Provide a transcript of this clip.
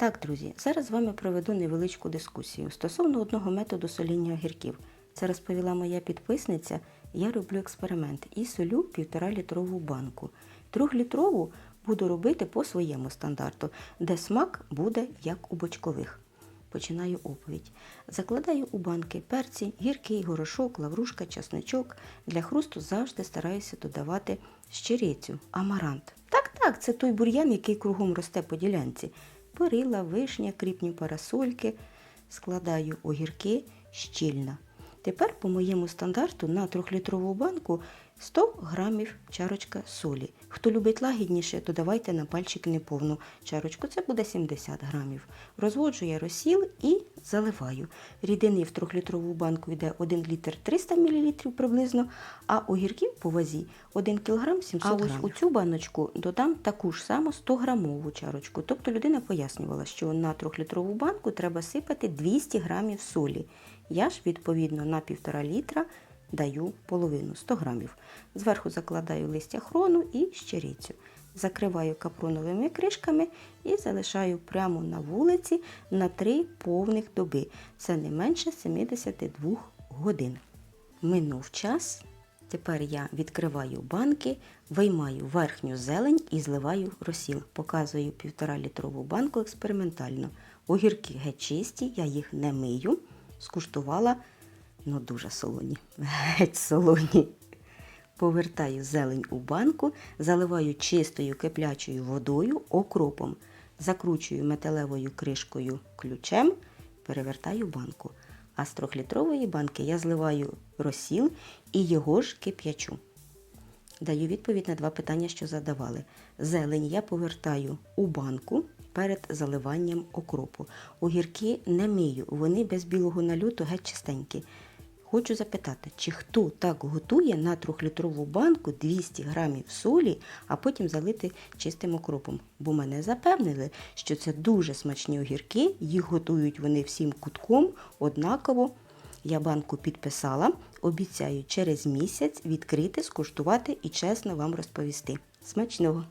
Так, друзі, зараз з вами проведу невеличку дискусію стосовно одного методу соління огірків. Це розповіла моя підписниця. Я роблю експеримент і солю півтора літрову банку. Трьохлітрову буду робити по своєму стандарту, де смак буде як у бочкових. Починаю оповідь. Закладаю у банки перці, гіркий горошок, лаврушка, часничок. Для хрусту завжди стараюся додавати щирицю, амарант. Так, так, це той бур'ян, який кругом росте по ділянці. Перила, вишня, кріпні парасольки. Складаю огірки щільно. Тепер по моєму стандарту на трьохлітрову банку 100 грамів чарочка солі. Хто любить лагідніше, то давайте на пальчик неповну чарочку, це буде 70 грамів. Розводжу я розсіл і заливаю. Рідини в трьохлітрову банку йде 1 літр 300 мл приблизно, а огірків по вазі 1 кг 700 А ось у цю баночку додам таку ж саму 100 грамову чарочку. Тобто людина пояснювала, що на трьохлітрову банку треба сипати 200 грамів солі. Я ж, відповідно, на півтора літра даю половину 100 грамів. Зверху закладаю листя хрону і щирицю. Закриваю капроновими кришками і залишаю прямо на вулиці на 3 повних доби. Це не менше 72 годин. Минув час. Тепер я відкриваю банки, виймаю верхню зелень і зливаю розсіл. Показую півтора літрову банку експериментально. Огірки геть чисті, я їх не мию. Скуштувала, ну дуже солоні. Геть солоні. Повертаю зелень у банку, заливаю чистою киплячою водою, окропом, закручую металевою кришкою ключем, перевертаю банку. А з трьохлітрової банки я зливаю розсіл і його ж кип'ячу. Даю відповідь на два питання, що задавали. Зелень я повертаю у банку перед заливанням окропу. Огірки не мию, вони без білого нальоту геть чистенькі. Хочу запитати, чи хто так готує на трьохлітрову банку 200 грамів солі, а потім залити чистим окропом? Бо мене запевнили, що це дуже смачні огірки, їх готують вони всім кутком однаково. Я банку підписала, обіцяю через місяць відкрити, скуштувати і чесно вам розповісти. Смачного!